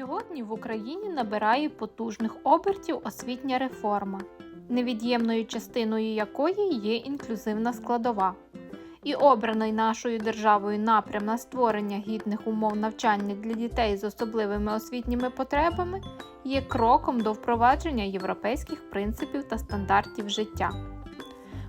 Сьогодні в Україні набирає потужних обертів освітня реформа, невід'ємною частиною якої є інклюзивна складова. І обраний нашою державою напрям на створення гідних умов навчання для дітей з особливими освітніми потребами є кроком до впровадження європейських принципів та стандартів життя.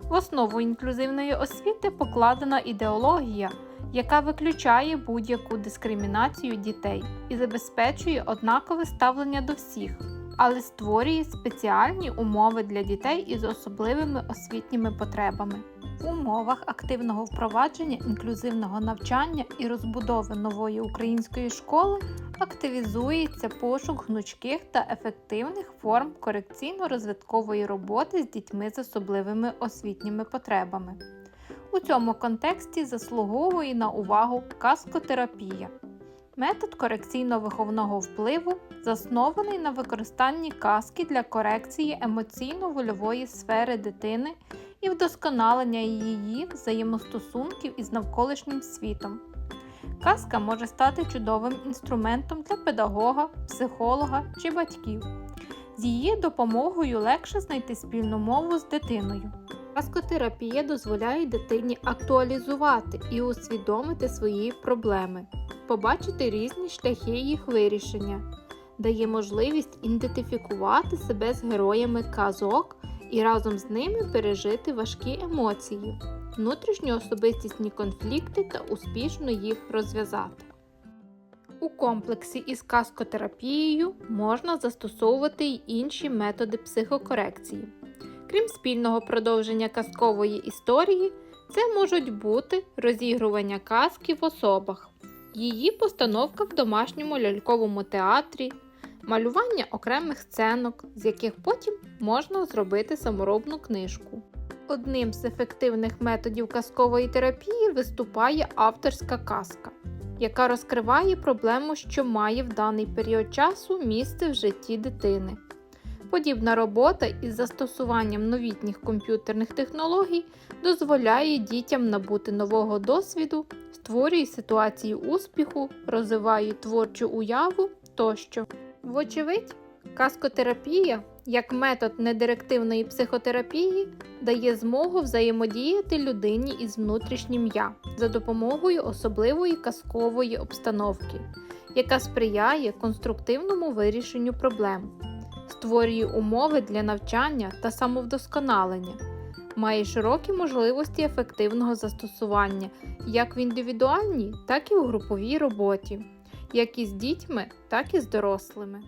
В основу інклюзивної освіти покладена ідеологія, яка виключає будь-яку дискримінацію дітей і забезпечує однакове ставлення до всіх, але створює спеціальні умови для дітей із особливими освітніми потребами. В умовах активного впровадження інклюзивного навчання і розбудови нової української школи активізується пошук гнучких та ефективних форм корекційно-розвиткової роботи з дітьми з особливими освітніми потребами. У цьому контексті заслуговує на увагу каскотерапія. Метод корекційно-виховного впливу заснований на використанні казки для корекції емоційно-вольової сфери дитини і вдосконалення її взаємостосунків із навколишнім світом. Казка може стати чудовим інструментом для педагога, психолога чи батьків. З її допомогою легше знайти спільну мову з дитиною. Казкотерапія дозволяє дитині актуалізувати і усвідомити свої проблеми, побачити різні шляхи їх вирішення, дає можливість ідентифікувати себе з героями казок і разом з ними пережити важкі емоції, внутрішньоособистісні конфлікти та успішно їх розв'язати. У комплексі із каскотерапією можна застосовувати й інші методи психокорекції. Крім спільного продовження казкової історії, це можуть бути розігрування казки в особах, її постановка в домашньому ляльковому театрі, малювання окремих сценок, з яких потім можна зробити саморобну книжку. Одним з ефективних методів казкової терапії виступає авторська казка, яка розкриває проблему, що має в даний період часу місце в житті дитини. Подібна робота із застосуванням новітніх комп'ютерних технологій дозволяє дітям набути нового досвіду, створює ситуації успіху, розвиває творчу уяву тощо. Вочевидь, каскотерапія як метод недирективної психотерапії дає змогу взаємодіяти людині із внутрішнім я за допомогою особливої казкової обстановки, яка сприяє конструктивному вирішенню проблем створює умови для навчання та самовдосконалення, має широкі можливості ефективного застосування як в індивідуальній, так і в груповій роботі, як із дітьми, так і з дорослими.